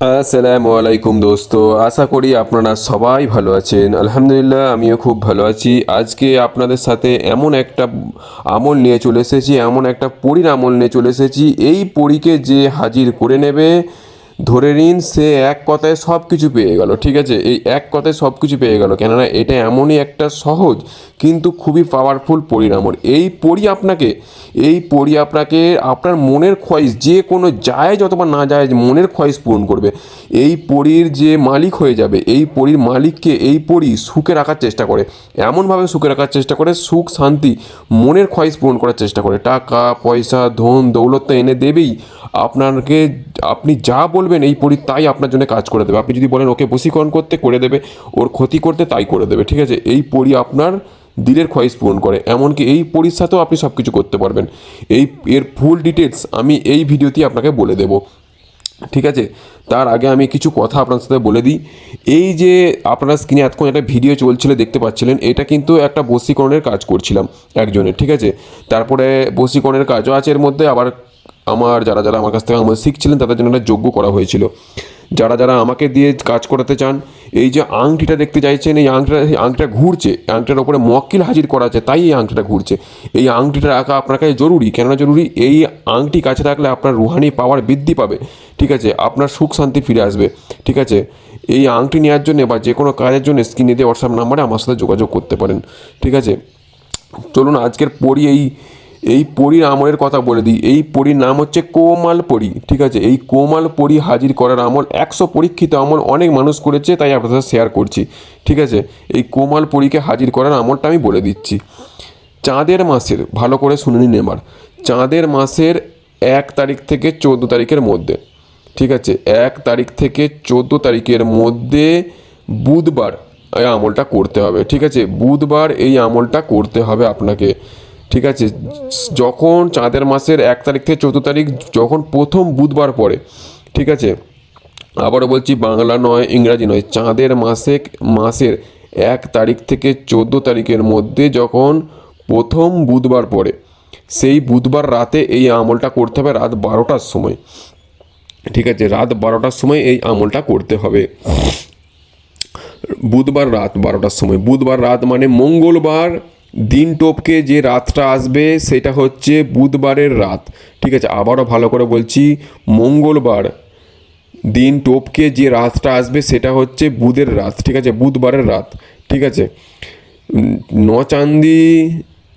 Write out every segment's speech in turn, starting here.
আসসালামু আলাইকুম দোস্ত, আশা করি আপনারা সবাই ভালো আছেন। আলহামদুলিল্লাহ, আমিও খুব ভালো আছি। আজকে আপনাদের সাথে এমন একটা আমল নিয়ে চলে এসেছি, এমন একটা পরীর আমল নিয়ে চলে এসেছি। এই পরীকে যে হাজির করে নেবে ধরে নিন সে এক কথায় সব কিছু পেয়ে গেল, ঠিক আছে? এই এক কথায় সব কিছু পেয়ে গেল, কেননা এটা এমনই একটা সহজ কিন্তু খুবই পাওয়ারফুল পরিণামর। এই পরি আপনাকে, এই পরি আপনাকে আপনার মনের খয়েস যে কোনো যায় অথবা না যায় মনের খয়েস পূরণ করবে। এই পরীর যে মালিক হয়ে যাবে, এই পরীর মালিককে এই পরি সুখে রাখার চেষ্টা করে। এমনভাবে সুখে রাখার চেষ্টা করে, সুখ, শান্তি, মনের খয়েস পূরণ করার চেষ্টা করে। টাকা, পয়সা, ধন, দৌলত এনে দেবেই। আপনাকে, আপনি যা বলবেন, এই পরি তাই আপনার জন্য কাজ করে দেবে। আপনি যদি বলেন, ওকে বশীকরণ করতে করে দেবে, ওর ক্ষতি করতে তাই করে দেবে। ঠিক আছে? এই পরি আপনার দিলের খয়েস পূরণ করে। এমনকি এই পরির সাথেও আপনি সব কিছু করতে পারবেন। এই, এর ফুল ডিটেলস আমি এই ভিডিওতে আপনাকে বলে দেবো। ঠিক আছে? তার আগে আমি কিছু কথা আপনার সাথে বলে দিই। এই যে আপনারা স্ক্রিনে এতক্ষণ একটা ভিডিও চলছিল, দেখতে পাচ্ছিলেন, এটা কিন্তু একটা বশীকরণের কাজ করছিলাম একজনের। ঠিক আছে? তারপরে বশীকরণের কাজও আছে, এর মধ্যে আবার আমার, যারা যারা আমার কাছ থেকে আমার শিখছিলেন, তাদের জন্য একটা যোগ্য করা হয়েছিল। যারা যারা আমাকে দিয়ে কাজ করাতে চান, এই যে আংটিটা দেখতে চাইছেন, এই আংটিটা এই আংটিটা ঘুরছে আংটিটার ওপরে মক্কিল হাজির করা আছে, তাই এই আংটিটা ঘুরছে। এই আংটিটা রাখা আপনার কাছে জরুরি, কেননা জরুরি এই আংটি কাছে রাখলে আপনার রুহানি পাওয়ার বৃদ্ধি পাবে। ঠিক আছে, আপনার সুখ শান্তি ফিরে আসবে। ঠিক আছে, এই আংটি নেওয়ার জন্য বা যে কোনো কাজের জন্য স্ক্রিনে দিয়ে হোয়াটসঅ্যাপ নাম্বারে আমার সাথে যোগাযোগ করতে পারেন। ঠিক আছে, চলুন আজকের পড়ি এই এই পরীর আমলের কথা বলে দিই। এই পরীর নাম হচ্ছে কোমাল পরী, ঠিক আছে? এই কোমাল পরী হাজির করার আমল, একশো পরীক্ষিত আমল অনেক মানুষ করেছে, তাই আপনাদের সাথে শেয়ার করছি, ঠিক আছে? এই কোমাল পরীকে হাজির করার আমলটা আমি বলে দিচ্ছি। চাঁদের মাসের, ভালো করে শুনে নিন এবার। চাঁদের মাসের এক তারিখ থেকে চোদ্দ তারিখের মধ্যে, ঠিক আছে? এক তারিখ থেকে চোদ্দ তারিখের মধ্যে বুধবার এই আমলটা করতে হবে, ঠিক আছে? বুধবার এই আমলটা করতে হবে আপনাকে। ঠিক আছে? যখন চাঁদের মাসের এক তারিখ থেকে চৌদ্দ তারিখ, যখন প্রথম বুধবার পড়ে, ঠিক আছে? আবারও বলছি, বাংলা নয়, ইংরাজি নয়, চাঁদের মাসে মাসের এক তারিখ থেকে চোদ্দ তারিখের মধ্যে যখন প্রথম বুধবার পড়ে, সেই বুধবার রাতে এই আমলটা করতে হবে রাত বারোটার সময়। ঠিক আছে? রাত বারোটার সময় এই আমলটা করতে হবে। বুধবার রাত বারোটার সময়। বুধবার রাত মানে মঙ্গলবার দিন টপকে যে রাতটা আসবে সেটা হচ্ছে বুধবারের রাত। ঠিক আছে আবারও ভালো করে বলছি মঙ্গলবার দিন টপকে যে রাতটা আসবে সেটা হচ্ছে বুধের রাত। ঠিক আছে বুধবারের রাত। ঠিক আছে উম, নচান্দি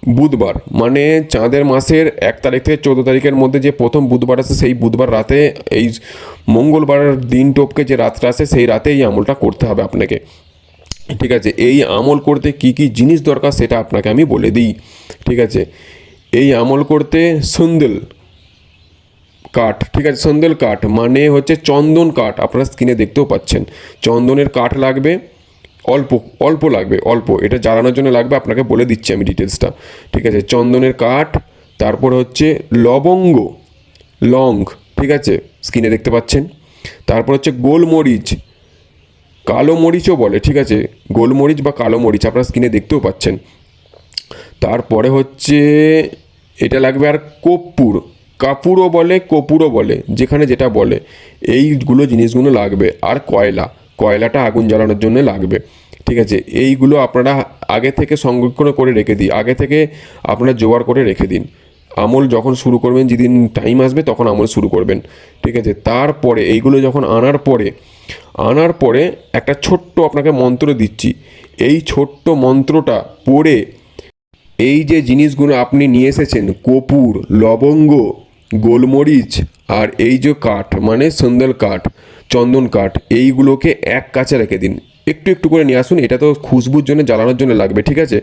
বুধবার মানে চাঁদের মাসের এক তারিখ থেকে চোদ্দ তারিখের মধ্যে যে প্রথম বুধবার আসে সেই বুধবার রাতে এই মঙ্গলবার দিন টপকে যে রাতটা আসে সেই রাতে এই আমলটা করতে হবে আপনাকে। ঠিক আছে, এই আমল করতে কি কি জিনিস দরকার সেটা আপনাকে আমি বলে দিই, ঠিক আছে? এই আমল করতে সন্দেল কাঠ, ঠিক আছে? সন্দেল কাঠ মানে হচ্ছে চন্দন কাঠ, আপনারা স্ক্রিনে দেখতেও পাচ্ছেন। চন্দনের কাঠ লাগবে, অল্প অল্প লাগবে, অল্প। এটা জ্বালানোর জন্য লাগবে, আপনাকে বলে দিচ্ছি আমি ডিটেলসটা, ঠিক আছে? চন্দনের কাঠ, তারপর হচ্ছে লবঙ্গ, লং, ঠিক আছে? স্ক্রিনে দেখতে পাচ্ছেন? তারপর হচ্ছে গোলমরিচ কালো মরিচও বলে, ঠিক আছে? গোলমরিচ বা কালো মরিচ, আপনারা স্ক্রিনে দেখতেও পাচ্ছেন। তারপরে হচ্ছে, এটা লাগবে আর কর্পূর। কাপুরও বলে কপুরও বলে, যেখানে যেটা বলে। এইগুলো জিনিসগুলো লাগবে। আর কয়লা, কয়লাটা আগুন জ্বালানোর জন্য লাগবে। ঠিক আছে? এইগুলো আপনারা আগে থেকে সংরক্ষণ করে রেখে দিই আগে থেকে আপনারা জোগাড় করে রেখে দিন। আমল যখন শুরু করবেন, যেদিন টাইম আসবে, তখন আমল শুরু করবেন। ঠিক আছে? তারপরে, এইগুলো যখন আনার পরে আনার পরে একটা ছোট্ট আপনাকে মন্ত্র দিচ্ছি। এই ছোট্ট মন্ত্রটা পড়ে এই যে জিনিসগুলো আপনি নিয়ে এসেছেন, কপুর, লবঙ্গ, গোলমরিচ আর এই যে কাঠ মানে সন্দেল কাঠ, চন্দন কাঠ, এইগুলোকে এক কাছে রেখে দিন। একটু একটু করে নিয়ে আসুন, এটা তো খুশবুর জন্য, জ্বালানোর জন্য লাগবে, ঠিক আছে?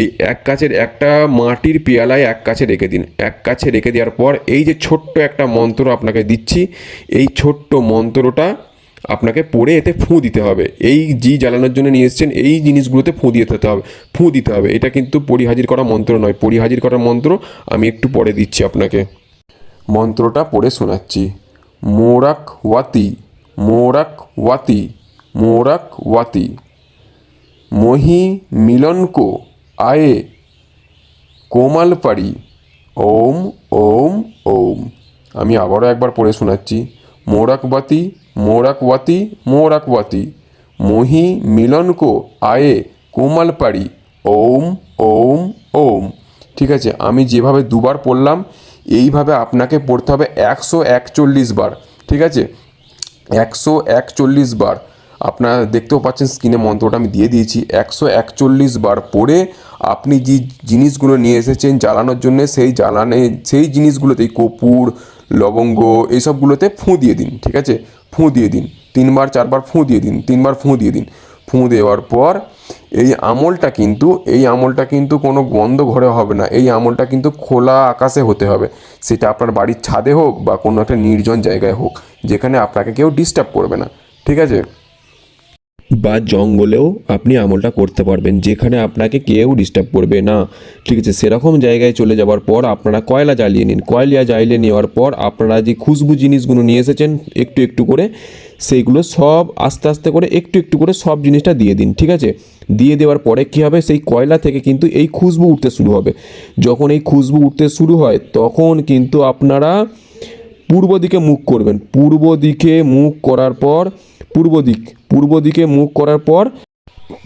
এই এক কাছের একটা মাটির পেয়ালায় এক কাছে রেখে দিন। এক কাছে রেখে দেওয়ার পর এই যে ছোট্ট একটা মন্ত্র আপনাকে দিচ্ছি, এই ছোট্ট মন্ত্রটা আপনাকে পড়ে এতে ফুঁ দিতে হবে। এই জি জ্বালানোর জন্য নিয়ে এসেছেন, এই জিনিসগুলোতে ফুঁ দিয়ে দিতে হবে, ফুঁ দিতে হবে। এটা কিন্তু পরিহাজির করা মন্ত্র নয়। পরিহাজির করা মন্ত্র আমি একটু পরে দিচ্ছি আপনাকে। মন্ত্রটা পড়ে শোনাচ্ছি। মোরাক ওয়াতি মোরাক ওয়াতি মোরাক ওয়াতি। মহি মিলনকো আয়ে, কোমাল পাড়ি। ওম ওম ওম। আমি আবারও একবার পড়ে শোনাচ্ছি। মোরাকবাতি মোরাকওয়াতি মোরাকওয়াতি মহি মিলনকো আয়ে কোমাল পাড়ি ওম ওম ওম ঠিক আছে, আমি যেভাবে দুবার পড়লাম, এইভাবে আপনাকে পড়তে হবে একশো একচল্লিশ বার। ঠিক আছে? একশো একচল্লিশ বার। আপনারা দেখতেও পাচ্ছেন স্ক্রিনে মন্ত্রটা আমি দিয়ে দিয়েছি। একশো একচল্লিশ বার পড়ে আপনি যে জিনিসগুলো নিয়ে এসেছেন জ্বালানোর জন্য, সেই জ্বালানে, সেই জিনিসগুলোতেই কপুর লবঙ্গ, এইসবগুলোতে ফুঁ দিয়ে দিন। ঠিক আছে? ফুঁ দিয়ে দিন। তিনবার, চারবার ফুঁ দিয়ে দিন। তিনবার ফুঁ দিয়ে দিন। ফুঁ দেওয়ার পর এই আমলটা কিন্তু, এই আমলটা কিন্তু কোনো বন্ধ ঘরে হবে না। এই আমলটা কিন্তু খোলা আকাশে হতে হবে। সেটা আপনার বাড়ির ছাদে হোক বা কোনো একটা নির্জন জায়গায় হোক, যেখানে আপনাকে কেউ ডিস্টার্ব করবে না। ঠিক আছে? বা জঙ্গলেও আপনি আমলটা করতে পারবেন, যেখানে আপনাকে কেউ ডিস্টার্ব করবে না। ঠিক আছে, সেরকম জায়গায় চলে যাওয়ার পর আপনারা কয়লা জ্বালিয়ে নিন। কয়লা জ্বালিয়ে নেওয়ার পর আপনারা যে খুশবু জিনিসগুলো নিয়ে এসেছেন, একটু একটু করে, সেইগুলো সব আস্তে আস্তে করে, একটু একটু করে সব জিনিসটা দিয়ে দিন, ঠিক আছে? দিয়ে দেওয়ার পরে কী হবে? সেই কয়লা থেকে কিন্তু এই খুশবু উঠতে শুরু হবে। যখন এই খুশবু উঠতে শুরু হয়, তখন কিন্তু আপনারা পূর্ব দিকে মুখ করবেন। পূর্ব দিকে মুখ করার পর, পূর্ব দিক, পূর্ব দিকে মুখ করার পর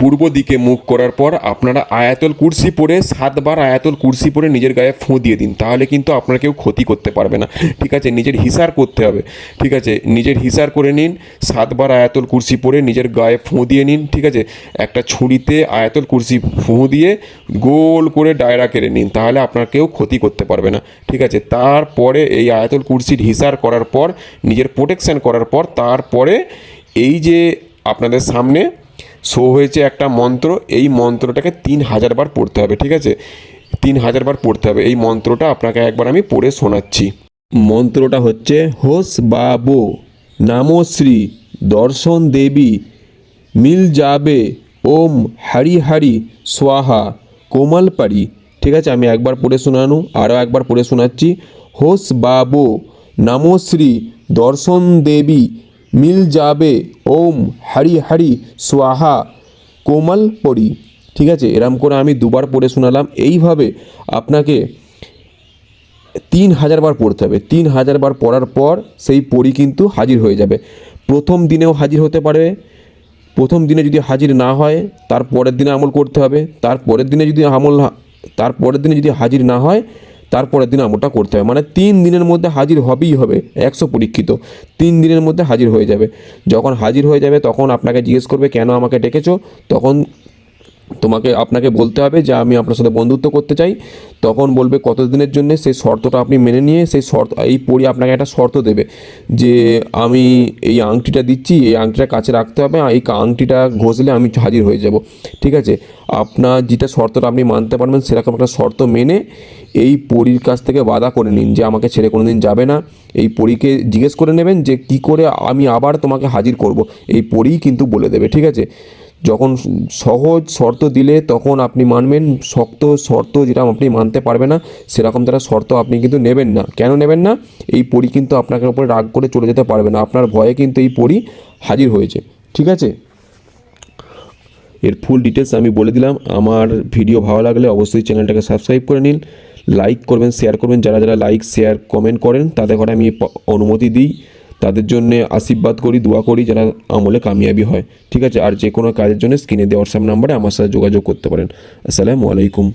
পূর্ব দিকে মুখ করার পর আপনারা আয়াতল কুরসি পরে সাতবার আয়াতল কুরসি পরে নিজের গায়ে ফোঁ দিয়ে দিন, তাহলে কিন্তু আপনার কেউ ক্ষতি করতে পারবে না। ঠিক আছে, নিজের হিসার করতে হবে। ঠিক আছে, নিজের হিসার করে নিন, সাতবার আয়াতল কুরসি পরে নিজের গায়ে ফোঁ দিয়ে নিন, ঠিক আছে? একটা ছুরিতে আয়াতল কুরসি ফোঁ দিয়ে গোল করে ডায়রা কেড়ে নিন, তাহলে আপনার কেউ ক্ষতি করতে পারবে না। ঠিক আছে, তারপরে এই আয়াতল কুরসির হিসার করার পর, নিজের প্রোটেকশন করার পর, তারপরে এই যে আপনাদের সামনে শো হয়েছে একটা মন্ত্র, এই মন্ত্রটাকে তিন হাজার বার পড়তে হবে, ঠিক আছে? তিন হাজার বার পড়তে হবে, এই মন্ত্রটা আপনাকে একবার আমি পড়ে শোনাচ্ছি। মন্ত্রটা হচ্ছে, হোস বা বো নামো দর্শন দেবী, মিল যাবে, ওম হারি হারি সোয়াহা কোমল পারি। ঠিক আছে, আমি একবার পড়ে শোনানো, আরও একবার পড়ে শোনাচ্ছি। হোস বাবো, নামো শ্রী, দর্শন দেবী মিল যাবে, ওম, হারি হারি সোয়াহা কোমল পরি। ঠিক আছে, এরম করে আমি দুবার পড়ে শোনালাম। এইভাবে আপনাকে তিন হাজার বার পড়তে হবে। তিন হাজার বার পড়ার পর সেই পরি কিন্তু হাজির হয়ে যাবে। প্রথম দিনেও হাজির হতে পারবে। প্রথম দিনে যদি হাজির না হয়, তার পরের দিনে আমল করতে হবে। তার পরের দিনে যদি আমল তার পরের দিনে যদি হাজির না হয় তারপরের দিন আমলটা করতে হবে। মানে তিন দিনের মধ্যে হাজির হবেই হবে, একশো পরীক্ষিত। তিন দিনের মধ্যে হাজির হয়ে যাবে। যখন হাজির হয়ে যাবে, তখন আপনাকে জিজ্ঞেস করবে, কেন আমাকে ডেকেছো? তখন তোমাকে, আপনাকে বলতে হবে যে আমি আপনার সাথে বন্ধুত্ব করতে চাই। তখন বলবে কত দিনের জন্য সেই শর্তটা আপনি মেনে নিয়ে সেই শর্ত, এই পড়ি আপনাকে একটা শর্ত দেবে যে আমি এই আংটিটা দিচ্ছি, এই আংটিটা কাছে রাখতে হবে, এই আংটিটা ঘষলে আমি হাজির হয়ে যাব। ঠিক আছে? আপনার যেটা শর্তটা আপনি মানতে পারবেন সেরকম একটা শর্ত মেনে এই পরীর কাছ থেকে বাধা করে নিন যে আমাকে ছেড়ে কোনো দিন যাবে না। এই পরীকে জিজ্ঞেস করে নেবেন যে কি করে আমি আবার তোমাকে হাজির করব। এই পরীই কিন্তু বলে দেবে। ঠিক আছে? যখন সহজ শর্ত দিলে তখন আপনি মানবেন, শক্ত শর্ত যেটা আপনি মানতে পারবেন না, সেরকম তারা শর্ত আপনি কিন্তু নেবেন না। কেন নেবেন না? এই পরি কিন্তু আপনাকে উপরে রাগ করে চলে যেতে পারবে না। আপনার ভয়ে কিন্তু এই পরি হাজির হয়েছে। ঠিক আছে? এর ফুল ডিটেলস আমি বলে দিলাম। আমার ভিডিও ভালো লাগলে অবশ্যই চ্যানেলটাকে সাবস্ক্রাইব করে নিন। লাইক করবেন শেয়ার করবেন। যারা যারা লাইক শেয়ার কমেন্ট করেন, তাদের ঘরে আমি অনুমতি দিই। তাদের জন্য আশীর্বাদ করি, দোয়া করি যারা আমলে কামিয়াবি হয়। ঠিক আছে, আর যে কোনো কাজের জন্য স্ক্রিনে দেওয়ার সাম নাম্বারে আমার সাথে যোগাযোগ করতে পারেন। আসসালামু আলাইকুম।